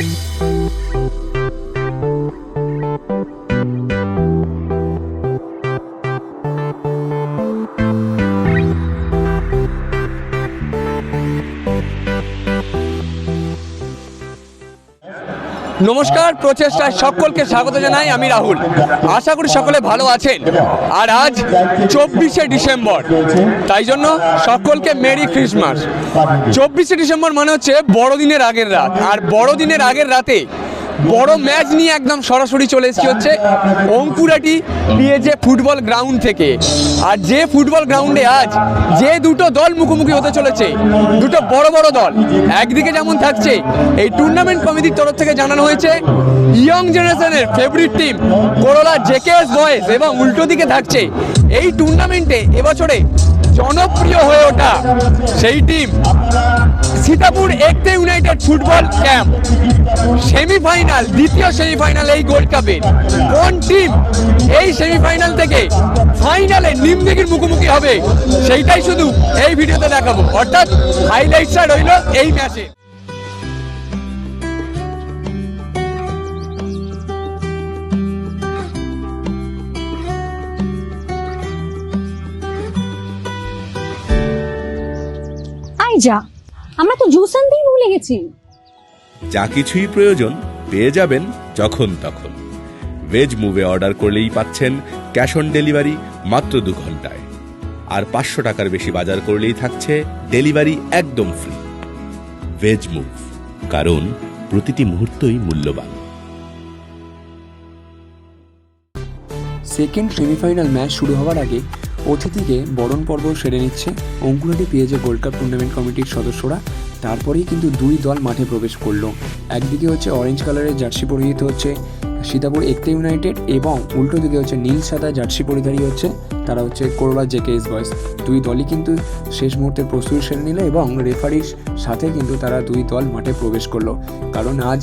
you নমস্কার, প্রচেষ্টায় সকলকে স্বাগত জানাই আমি রাহুল। আশা করি সকলে ভালো আছেন। আর আজ চব্বিশে ডিসেম্বর। তাই জন্য সকলকে মেরি ক্রিসমাস। চব্বিশে ডিসেম্বর মানে হচ্ছে বড়দিনের আগের রাত। আর বড়দিনের আগের রাতে বড় ম্যাচ নিয়ে একদম সরাসরি চলে এসেছি হচ্ছে অঙ্কুরাটি পিএজে ফুটবল গ্রাউন্ড থেকে। আর যে ফুটবল গ্রাউন্ডে আজ যে দুটো দল মুখোমুখি হতে চলেছে, দুটো বড় বড় দল, একদিকে যেমন থাকছে, এই টুর্নামেন্ট কমিটির তরফ থেকে জানানো হয়েছে ইয়ং জেনারেশনের ফেভারিট টিম করোলা জেকেএস বয়েজ এবং উল্টো দিকে থাকছে, এই টুর্নামেন্টে এবছরে জনপ্রিয় হয়ে ওঠা সেই টিম সীতাপুর একতে ইউনাইটেড ফুটবল ক্যাম্প সেমিফাইনাল, দ্বিতীয় সেমিফাইনাল এই গোল্ড কাপের কোন টিম এই সেমিফাইনাল থেকে ফাইনালে নিমদিঘির মুখোমুখি হবে, সেইটাই শুধু এই ভিডিওতে দেখাবো। অর্থাৎ হাইলাইটসটা রইল এই ম্যাচে যা। আমরা তো জুস আনতেই ভুলে গেছি। যা কিছুই প্রয়োজন পেয়ে যাবেন যখন তখন। ভেজ মুভে অর্ডার করলেই পাচ্ছেন ক্যাশ অন ডেলিভারি মাত্র দু ঘন্টায়। আর পাঁচশো টাকার বেশি বাজার করলেই থাকছে ডেলিভারি একদম ফ্রি ভেজ মুভ কারণ প্রতিটি মুহূর্তই মূল্যবান। সেকেন্ড সেমিফাইনাল ম্যাচ শুরু হওয়ার আগে অতিথিকে বরণ পর্ব সেরে নিচ্ছে। অঙ্কুরাটি পেয়েছে গোল্ড কাপ টুর্নামেন্ট কমিটির সদস্যরা। তারপরেই কিন্তু দুই দল মাঠে প্রবেশ করল। একদিকে হচ্ছে অরেঞ্জ কালারের জার্সি পরিহিত হচ্ছে সীতাপুর একতে ইউনাইটেড এবং উল্টো দিকে হচ্ছে নীল সাদা জার্সি পরিধারী হচ্ছে তারা হচ্ছে করোলা জেকেএস বয়েস দুই দলই কিন্তু শেষ মুহূর্তে প্রস্তুতি সেরে নিল এবং রেফারির সাথে কিন্তু তারা দুই দল মাঠে প্রবেশ করল। কারণ আজ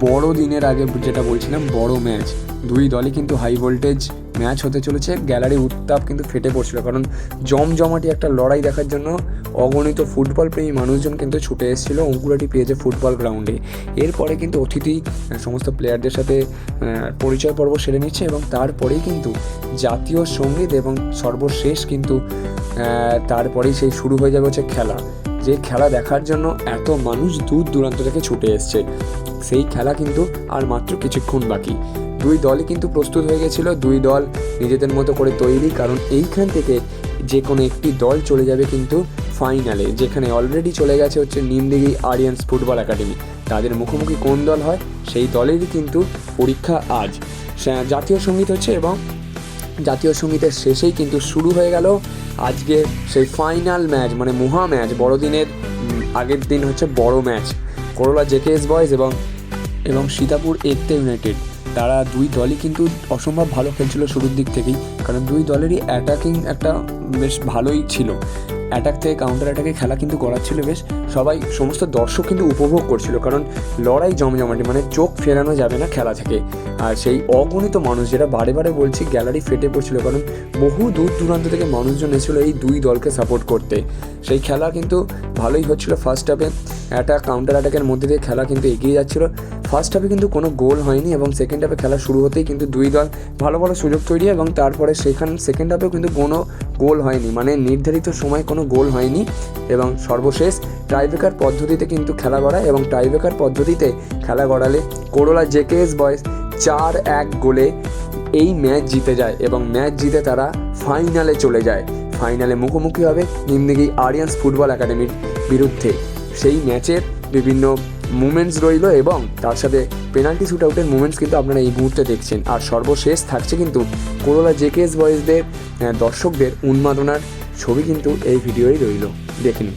বড় দিনের আগে যেটা বলছিলাম, বড় ম্যাচ দুই দলই কিন্তু হাই ভোল্টেজ ম্যাচ হতে চলেছে। গ্যালারি উত্তাপ কিন্তু ফেটে পড়ছিল, কারণ জমজমাটি একটা লড়াই দেখার জন্য অগণিত ফুটবল প্রেমী মানুষজন কিন্তু ছুটে এসেছিল, অঙ্কুরাটি পেয়েছে ফুটবল গ্রাউন্ডে এরপরে কিন্তু অতিথি সমস্ত প্লেয়ারদের সাথে পরিচয় পর্ব সেরে নিচ্ছে এবং তারপরেই কিন্তু জাতীয় সংগীত এবং সর্বশেষ কিন্তু তারপরেই সেই শুরু হয়ে যাবে হচ্ছে খেলা। যে খেলা দেখার জন্য এত মানুষ দূর দূরান্ত থেকে ছুটে এসছে। সেই খেলা কিন্তু আর মাত্র কিছুক্ষণ বাকি। দুই দলই কিন্তু প্রস্তুত হয়ে গেছিল, দুই দল নিজেদের মতো করে তৈরি, কারণ এইখান থেকে যে কোনো একটি দল চলে যাবে কিন্তু ফাইনালে, যেখানে অলরেডি চলে গেছে হচ্ছে নিমদিঘি আরিয়ান্স ফুটবল একাডেমি। তাদের মুখোমুখি কোন দল হয়? সেই দলেরই কিন্তু পরীক্ষা আজ। জাতীয় সংগীত হচ্ছে এবং জাতীয় সঙ্গীতের শেষেই কিন্তু শুরু হয়ে গেল আজকে সেই ফাইনাল ম্যাচ মানে মহা ম্যাচ বড়দিনের আগের দিন হচ্ছে বড় ম্যাচ করোলা জেকেএস বয়েজ এবং এবং সীতাপুর একতে ইউনাইটেড তারা দুই দলই কিন্তু অসম্ভব ভালো খেলছিল শুরুর দিক থেকেই। কারণ দুই দলেরই অ্যাটাকিং একটা বেশ ভালোই ছিল। অ্যাটাক থেকে কাউন্টার অ্যাটাকে খেলা কিন্তু করাচ্ছিল বেশ। সবাই সমস্ত দর্শক কিন্তু উপভোগ করছিল, কারণ লড়াই জমজমাটি মানে চোখ ফেরানো যাবে না খেলা থেকে। আর সেই অগণিত মানুষ যেটা বারে বারে বলছি গ্যালারি ফেটে পড়ছিল, কারণ বহু দূর দূরান্ত থেকে মানুষজন এসেছিল এই দুই দলকে সাপোর্ট করতে। সেই খেলা কিন্তু ভালোই হচ্ছিল ফার্স্ট হাফে অ্যাটাক কাউন্টার অ্যাটাকের মধ্যে দিয়ে খেলা কিন্তু এগিয়ে যাচ্ছিল। ফার্স্ট হাফে কিন্তু কোনো গোল হয়নি এবং সেকেন্ড হাফে খেলা শুরু হতেই কিন্তু দুই দল ভালো ভালো সুযোগ তৈরি, এবং তারপরে সেখান সেকেন্ড হাফেও কিন্তু কোনো গোল হয়নি। মানে নির্ধারিত সময় কোনো গোল হয়নি এবং সর্বশেষ টাইব্রেকার পদ্ধতিতে কিন্তু খেলা গড়ায় এবং টাইব্রেকার পদ্ধতিতে খেলা গড়ালে করোলা জেকেএস বয়েস চার এক গোলে এই ম্যাচ জিতে যায় এবং ম্যাচ জিতে তারা ফাইনালে চলে যায়। ফাইনালে মুখোমুখি হবে নিমদিঘি আরিয়ান্স ফুটবল একাডেমির বিরুদ্ধে। সেই ম্যাচের বিভিন্ন মুমেন্টস রইল এবং তার সাথে পেনাল্টি শ্যুট আউটের মুমেন্টস কিন্তু আপনারা এই মুহূর্তে দেখছেন। আর সর্বশেষ থাকছে কিন্তু করোলা জেকেএস বয়েজদের দর্শকদের উন্মাদনার ছবি কিন্তু এই ভিডিওই রইল। দেখে নিন।